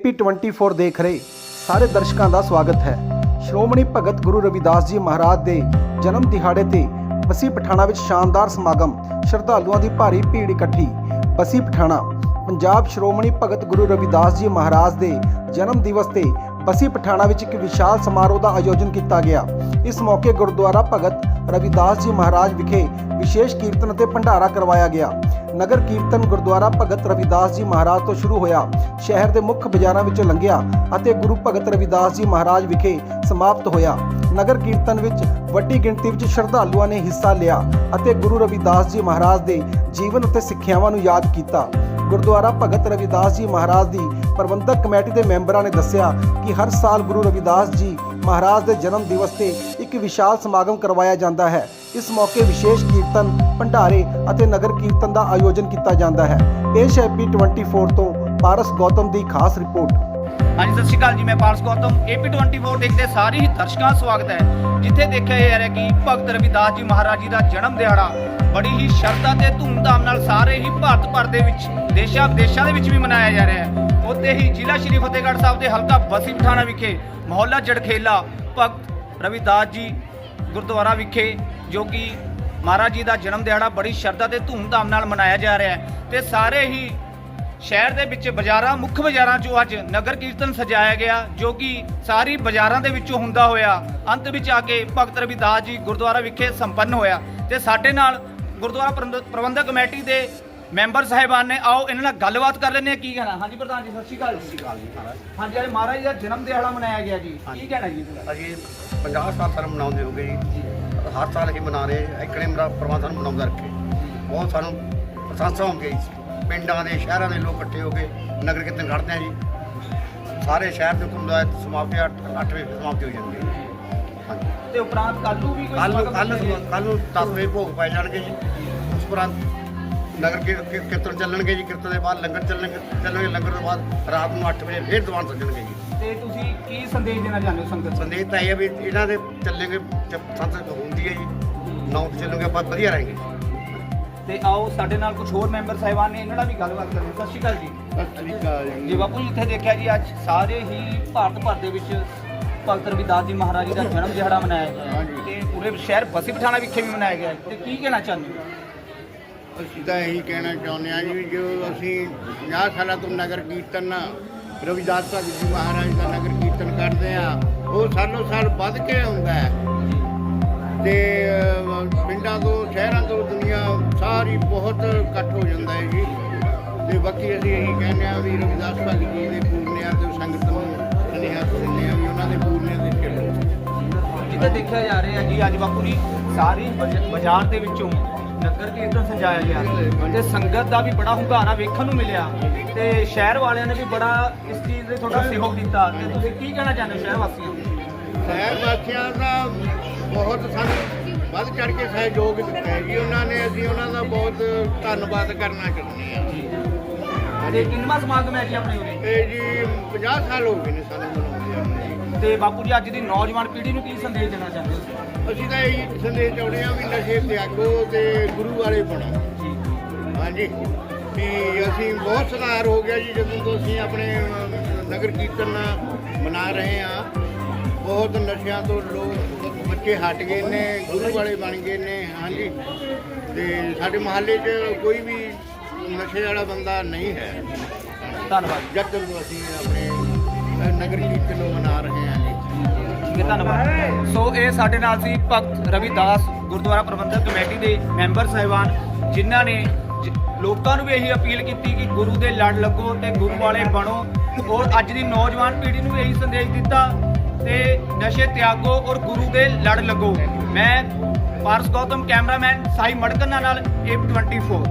AP24 ਦੇਖ ਰਹੇ। ਸਾਰੇ ਦਰਸ਼ਕਾਂ ਦਾ ਸਵਾਗਤ ਹੈ। ਸ਼੍ਰੋਮਣੀ ਭਗਤ ਗੁਰੂ ਰਵਿਦਾਸ ਜੀ ਮਹਾਰਾਜ ਦੇ ਜਨਮ ਦਿਹਾੜੇ ਤੇ ਬਸੀ ਪਠਾਣਾ ਵਿੱਚ ਸ਼ਾਨਦਾਰ ਸਮਾਗਮ, ਸ਼ਰਧਾਲੂਆਂ ਦੀ ਭਾਰੀ ਭੀੜ ਇਕੱਠੀ। ਬਸੀ ਪਠਾਣਾ, ਪੰਜਾਬ ਸ਼੍ਰੋਮਣੀ ਭਗਤ ਗੁਰੂ ਰਵਿਦਾਸ ਜੀ ਮਹਾਰਾਜ ਦੇ ਜਨਮ ਦਿਵਸ ਤੇ ਬਸੀ ਪਠਾਣਾ ਵਿੱਚ ਇੱਕ ਵਿਸ਼ਾਲ ਸਮਾਰੋਹ ਦਾ ਆਯੋਜਨ ਕੀਤਾ ਗਿਆ। ਇਸ ਮੌਕੇ ਗੁਰਦੁਆਰਾ ਭਗਤ ਰਵਿਦਾਸ ਜੀ ਮਹਾਰਾਜ ਵਿਖੇ ਵਿਸ਼ੇਸ਼ ਕੀਰਤਨ ਅਤੇ ਭੰਡਾਰਾ ਕਰਵਾਇਆ ਗਿਆ। ਨਗਰ ਕੀਰਤਨ ਗੁਰਦੁਆਰਾ ਭਗਤ ਰਵਿਦਾਸ ਜੀ ਮਹਾਰਾਜ ਤੋਂ ਸ਼ੁਰੂ ਹੋਇਆ। ਸ਼ਹਿਰ ਦੇ ਮੁੱਖ ਬਾਜ਼ਾਰਾਂ ਵਿੱਚੋਂ ਲੰਘਿਆ ਅਤੇ ਗੁਰੂ ਭਗਤ ਰਵਿਦਾਸ ਜੀ ਮਹਾਰਾਜ ਵਿਖੇ ਸਮਾਪਤ ਹੋਇਆ। ਨਗਰ ਕੀਰਤਨ ਵਿੱਚ ਵੱਡੀ ਗਿਣਤੀ ਵਿੱਚ ਸ਼ਰਧਾਲੂਆਂ ਨੇ ਹਿੱਸਾ ਲਿਆ ਅਤੇ ਗੁਰੂ ਰਵਿਦਾਸ ਜੀ ਮਹਾਰਾਜ ਦੇ ਜੀਵਨ ਅਤੇ ਸਿੱਖਿਆਵਾਂ ਨੂੰ ਯਾਦ ਕੀਤਾ। ਗੁਰਦੁਆਰਾ ਭਗਤ ਰਵਿਦਾਸ ਜੀ ਮਹਾਰਾਜ ਦੀ ਪ੍ਰਬੰਧਕ ਕਮੇਟੀ ਦੇ ਮੈਂਬਰਾਂ ਨੇ ਦੱਸਿਆ ਕਿ ਹਰ ਸਾਲ ਗੁਰੂ ਰਵਿਦਾਸ ਜੀ ਮਹਾਰਾਜ ਦੇ ਜਨਮ ਦਿਵਸ ਤੇ ਇੱਕ ਵਿਸ਼ਾਲ ਸਮਾਗਮ ਕਰਵਾਇਆ ਜਾਂਦਾ ਹੈ। ਇਸ ਮੌਕੇ ਵਿਸ਼ੇਸ਼ ਕੀਰਤਨ ਭੰਡਾਰੇ ਅਤੇ ਨਗਰ ਕੀਰਤਨ ਦਾ ਆਯੋਜਨ ਕੀਤਾ ਜਾਂਦਾ ਹੈ। ਪੇਸ਼ ਹੈ ਪੀ24 ਤੋਂ ਪਾਰਸ ਗੌਤਮ ਦੀ ਖਾਸ ਰਿਪੋਰਟ। ਹਾਂਜੀ, ਸਤਿ ਸ਼੍ਰੀ ਅਕਾਲ ਜੀ, ਮੈਂ ਪਾਰਸ ਗੌਤਮ AP24 ਦੇਖਦੇ ਸਾਰੇ ਹੀ ਦਰਸ਼ਕਾਂ ਦਾ ਸਵਾਗਤ ਹੈ। ਜਿੱਥੇ ਦੇਖਿਆ ਜਾ ਰਿਹਾ ਕਿ ਭਗਤ ਰਵਿਦਾਸ ਜੀ ਮਹਾਰਾਜ ਜੀ ਦਾ ਜਨਮ ਦਿਹਾੜਾ ਬੜੀ ਹੀ ਸ਼ਰਧਾ ਤੇ ਧੂਮਧਾਮ ਨਾਲ ਸਾਰੇ ਹੀ ਭਾਰਤ ਭਰ ਦੇ ਵਿੱਚ, ਦੇਸ਼ਾਂ ਵਿਦੇਸ਼ਾਂ ਦੇ ਵਿੱਚ ਵੀ ਮਨਾਇਆ ਜਾ ਰਿਹਾ ਹੈ। ਉੱਥੇ ਹੀ ਜ਼ਿਲ੍ਹਾ ਸ਼੍ਰੀ ਫਤਿਹਗੜ੍ਹ ਸਾਹਿਬ ਦੇ ਹਲਕਾ ਬਸੀ ਪਠਾਣਾ ਵਿਖੇ ਮੁਹੱਲਾ ਜੜਖੇਲਾ ਭਗਤ ਰਵਿਦਾਸ ਜੀ ਗੁਰਦੁਆਰਾ ਵਿਖੇ ਜੋ ਕਿ ਮਹਾਰਾਜ ਜੀ ਦਾ ਜਨਮ ਦਿਹਾੜਾ ਬੜੀ ਸ਼ਰਧਾ ਤੇ ਧੂਮਧਾਮ ਨਾਲ ਮਨਾਇਆ ਜਾ ਰਿਹਾ ਹੈ ਤੇ ਸਾਰੇ ਹੀ ਸ਼ਹਿਰ ਦੇ ਵਿੱਚ ਬਾਜ਼ਾਰਾਂ ਮੁੱਖ ਬਾਜ਼ਾਰਾਂ 'ਚੋਂ ਅੱਜ ਨਗਰ ਕੀਰਤਨ ਸਜਾਇਆ ਗਿਆ ਜੋ ਕਿ ਸਾਰੀ ਬਾਜ਼ਾਰਾਂ ਦੇ ਵਿੱਚੋਂ ਹੁੰਦਾ ਹੋਇਆ। ਅੰਤ ਵਿੱਚ ਆ ਕੇ ਭਗਤ ਰਵਿਦਾਸ ਜੀ ਗੁਰਦੁਆਰਾ ਵਿਖੇ ਸੰਪੰਨ ਹੋਇਆ ਤੇ ਸਾਡੇ ਨਾਲ ਗੁਰਦੁਆਰਾ ਪ੍ਰਬੰਧ- ਪ੍ਰਬੰਧਕ ਕਮੇਟੀ ਦੇ ਮੈਂਬਰ ਸਾਹਿਬਾਨ ਨੇ। ਆਓ ਇਹਨਾਂ ਨਾਲ ਗੱਲਬਾਤ ਕਰ ਲੈਂਦੇ ਆ ਕੀ ਕਹਿਣਾ? ਹਾਂਜੀ ਪ੍ਰਧਾਨ ਜੀ ਸਤਿ ਸ਼੍ਰੀ ਅਕਾਲ ਜੀ। ਹਾਂਜੀ ਅੱਜ ਮਹਾਰਾਜ ਜੀ ਦਾ ਜਨਮ ਦਿਹਾੜਾ ਮਨਾਇਆ ਗਿਆ ਜੀ। ਕੀ ਕਹਿਣਾ ਜੀ? ਅਸੀਂ 50 ਸਾਲ ਸਾਲ ਮਨਾਉਂਦੇ ਹੋ ਗਏ ਜੀ। ਹਰ ਸਾਲ ਅਸੀਂ ਮਨਾ ਰਹੇ ਇਕਣੇ ਮੇਰਾ ਪਰਮਾਤਮਾ ਸਾਨੂੰ ਮਨਾਉਂਦਾ ਰੱਖੇ। ਬਹੁਤ ਸਾਨੂੰ ਪ੍ਰਸ਼ੰਸਾ ਹੈ ਜੀ ਪਿੰਡਾਂ ਦੇ ਸ਼ਹਿਰਾਂ ਦੇ ਲੋਕ ਇਕੱਠੇ ਹੋ ਕੇ ਨਗਰ ਕੀਰਤਨ ਕੱਢਦੇ ਆ ਜੀ। ਸਾਰੇ ਸ਼ਹਿਰ ਦੇ ਘੁੰਮਦਾ ਸਮਾਪਤੀ 8 ਵਜੇ ਸਮਾਪਤੀ ਹੋ ਜਾਂਦੀ ਹੈ ਤੇ ਉਪਰੰਤ ਕੱਲ ਨੂੰ ਵੀ ਕੋਈ ਕੱਲ ਨੂੰ ਕੱਲ? ਕੱਲ ਨੂੰ 10 ਵਜੇ ਭੋਗ ਪਾਏ ਜਾਣਗੇ ਜੀ। ਉਸ ਉਪਰੰਤ ਨਗਰ ਕੀਰ- ਕੀਰ- ਕੀਰਤਨ ਚੱਲਣਗੇ ਜੀ। ਕੀਰਤਨ ਦੇ ਬਾਅਦ ਲੰਗਰ ਚੱਲਣਗੇ ਚੱਲਣਗੇ। ਲੰਗਰ ਤੋਂ ਬਾਅਦ ਰਾਤ ਨੂੰ 8 ਵਜੇ ਫੇਰ ਦੀਵਾਨ ਸੱਜਣਗੇ ਜੀ। ਤੇ ਤੁਸੀਂ ਕੀ ਸੰਦੇਸ਼ ਦੇਣਾ ਚਾਹੁੰਦੇ ਹੋ ਸੰਗਤ ਨੂੰ? ਸੰਦੇਸ਼ ਤਾਂ ਇਹ ਹੈ ਵੀ ਇਹਨਾਂ ਦੇ ਚੱਲੇਗੇ ਸੰਸਦ ਹੁੰਦੀ ਹੈ ਜੀ ਨੌ ਤੇ ਚੱਲੋਗੇ ਆਪਾਂ ਵਧੀਆ ਰਾਂਗੇ ਤੇ ਆਓ ਸਾਡੇ ਨਾਲ ਕੁਝ ਹੋਰ ਮੈਂਬਰ ਸਾਹਿਬਾਨ ਨੇ ਇਹਨਾਂ ਨਾਲ ਵੀ ਗੱਲਬਾਤ ਕਰਾਂਗੇ ਸਤਿ ਸ਼੍ਰੀ ਅਕਾਲ ਜੀ। ਸਤਿ ਸ੍ਰੀ ਅਕਾਲ ਜੀ। ਬਾਪੂ ਜੀ ਇੱਥੇ ਦੇਖਿਆ ਜੀ ਅੱਜ ਸਾਰੇ ਹੀ ਭਾਰਤ ਭਰ ਦੇ ਵਿੱਚ ਭਗਤ ਰਵਿਦਾਸ ਜੀ ਮਹਾਰਾਜ ਜੀ ਦਾ ਜਨਮ ਦਿਹਾੜਾ ਮਨਾਇਆ ਗਿਆ ਹੈ। ਹਾਂਜੀ। ਤੇ ਪੂਰੇ ਸ਼ਹਿਰ ਬਸੀ ਪਠਾਣਾ ਵਿਖੇ ਵੀ ਮਨਾਇਆ ਗਿਆ ਹੈ। ਤੇ ਕੀ ਕਹਿਣਾ ਚਾਹੁੰਦੇ ਹੋ? ਅਸੀਂ ਤਾਂ ਇਹੀ ਕਹਿਣਾ ਚਾਹੁੰਦੇ ਹਾਂ ਜੀ ਵੀ ਜੋ ਅਸੀਂ 50 ਸਾਲਾਂ ਤੋਂ ਨਗਰ ਕੀਰਤਨ ਰਵਿਦਾਸ ਭਗਤ ਜੀ ਮਹਾਰਾਜ ਦਾ ਨਗਰ ਕੀਰਤਨ ਕਰਦੇ ਆ। ਉਹ ਸਾਲੋਂ ਸਾਲ ਵੱਧ ਕੇ ਆਉਂਦਾ ਹੈ। ਤੇ ਪਿੰਡਾਂ ਤੋਂ, ਸ਼ਹਿਰਾਂ ਤੋਂ ਦੁਨੀਆ ਸਾਰੀ ਬਹੁਤ ਇਕੱਠ ਹੋ ਜਾਂਦਾ ਹੈ ਜੀ। ਤੇ ਬਾਕੀ ਅਸੀਂ ਇਹੀ ਕਹਿੰਦੇ ਆ ਵੀ ਰਵਿਦਾਸ ਭਗਤ ਜੀ ਦੇ ਪੂਰਨਿਆਂ ਤੇ ਸੰਗਤ ਨੂੰ ਸੁਨੇਹਾ ਦਿੰਦੇ ਆ ਵੀ ਉਹਨਾਂ ਦੇ ਪੂਰਨਿਆਂ ਦੇ ਚੱਲੋ ਜਿੱਦਾਂ ਦੇਖਿਆ ਜਾ ਰਿਹਾ ਜੀ, ਅੱਜ ਬਾਪੂ ਜੀ ਸਾਰੀ ਬਾਜ਼ਾਰ ਦੇ ਵਿੱਚੋਂ ਨਗਰ ਕੀਰਤਨ ਸਜਾਇਆ ਗਿਆ। ਤੇ ਸੰਗਤ ਦਾ ਵੀ ਬੜਾ ਹੁੰਗਾਰਾ ਵੇਖਣ ਨੂੰ ਮਿਲਿਆ। ਤੇ ਸ਼ਹਿਰ ਵਾਲਿਆਂ ਨੇ ਵੀ ਬੜਾ ਇਸ ਚੀਜ਼ ਦੇ ਤੁਹਾਡਾ ਸਹਿਯੋਗ ਦਿੱਤਾ। ਤੇ ਤੁਸੀਂ ਕੀ ਕਹਿਣਾ ਚਾਹੁੰਦੇ ਹੋ ਸ਼ਹਿਰ ਵਾਸੀਆਂ ਨੂੰ? ਸ਼ਹਿਰ ਵਾਸੀਆਂ ਦਾ ਬਹੁਤ ਸਾਨੂੰ ਵੱਧ ਚੜ ਕੇ ਸਹਿਯੋਗ ਦਿੱਤਾ ਹੈ ਜੀ। ਉਹਨਾਂ ਨੇ ਅਸੀਂ ਉਹਨਾਂ ਦਾ ਬਹੁਤ ਧੰਨਵਾਦ ਕਰਨਾ ਚਾਹੁੰਦੇ ਹਾਂ। ਤੇ ਕਿੰਨਵਾਂ ਸਮਾਗਮ ਹੈ ਜੀ ਆਪਣੇ ਉਰੇ? ਇਹ ਜੀ 50 ਸਾਲ ਹੋ ਗਏ ਨੇ ਸਾਨੂੰ ਬਣਾਉਂਦੇ ਆ। ਤੇ ਬਾਪੂ ਜੀ ਅੱਜ ਦੀ ਨੌਜਵਾਨ ਪੀੜ੍ਹੀ ਨੂੰ ਕੀ ਸੰਦੇਸ਼ ਦੇਣਾ ਚਾਹੁੰਦੇ ਹੋ? ਅਸੀਂ ਤਾਂ ਇਹ ਸੰਦੇਸ਼ ਚਾਹੁੰਦੇ ਹਾਂ ਵੀ ਨਸ਼ੇ ਤਿਆਗੋ ਤੇ ਗੁਰੂ ਵਾਲੇ ਬਣੋ। ਹਾਂਜੀ। ਵੀ ਅਸੀਂ ਬਹੁਤ ਸੁਧਾਰ ਹੋ ਗਿਆ ਜੀ ਜਦੋਂ ਤੋਂ ਅਸੀਂ ਆਪਣੇ ਅਮ, ਨਗਰ ਕੀਰਤਨ ਮਨਾ ਰਹੇ ਹਾਂ। ਬਹੁਤ ਨਸ਼ਿਆਂ ਤੋਂ ਲੋਕ ਬੱਚੇ ਹਟ ਗਏ ਨੇ ਗੁਰੂ ਵਾਲੇ ਬਣ ਗਏ ਨੇ। ਹਾਂਜੀ। ਤੇ ਸਾਡੇ ਮਹੱਲੇ 'ਚ ਕੋਈ ਵੀ ਨਸ਼ੇ ਵਾਲਾ ਬੰਦਾ ਨਹੀਂ ਹੈ। ਧੰਨਵਾਦ। ਜਦ ਤੋਂ ਅਸੀਂ ਆਪਣੇ ਅ, ਨਗਰ ਕੀਰਤਨ ਨੂੰ ਮਨਾ ਰਹੇ ਹਾਂ ਜੀ। ਠੀਕ ਹੈ ਧੰਨਵਾਦ। ਸੋ ਇਹ ਸਾਡੇ ਨਾਲ ਸੀ ਭਗਤ ਰਵਿਦਾਸ ਗੁਰਦੁਆਰਾ ਪ੍ਰਬੰਧਕ ਕਮੇਟੀ ਦੇ ਮੈਂਬਰ ਸਾਹਿਬਾਨ ਜਿਨ੍ਹਾਂ ਨੇ ਜ- ਲੋਕਾਂ ਨੂੰ ਵੀ ਇਹੀ ਅਪੀਲ ਕੀਤੀ ਕਿ ਗੁਰੂ ਦੇ ਲੜ ਲੱਗੋ ਤੇ ਗੁਰੂ ਵਾਲੇ ਬਣੋ। ਔਰ ਅੱਜ ਦੀ ਨੌਜਵਾਨ ਪੀੜ੍ਹੀ ਨੂੰ ਵੀ ਇਹੀ ਸੰਦੇਸ਼ ਦਿੱਤਾ ਤੇ ਨਸ਼ੇ ਤਿਆਗੋ ਔਰ ਗੁਰੂ ਦੇ ਲੜ ਲੱਗੋ। ਮੈਂ ਪਾਰਸ ਗੌਤਮ ਕੈਮਰਾਮੈਨ ਸਾਈ ਮੜਕਨਾ ਨਾਲ A24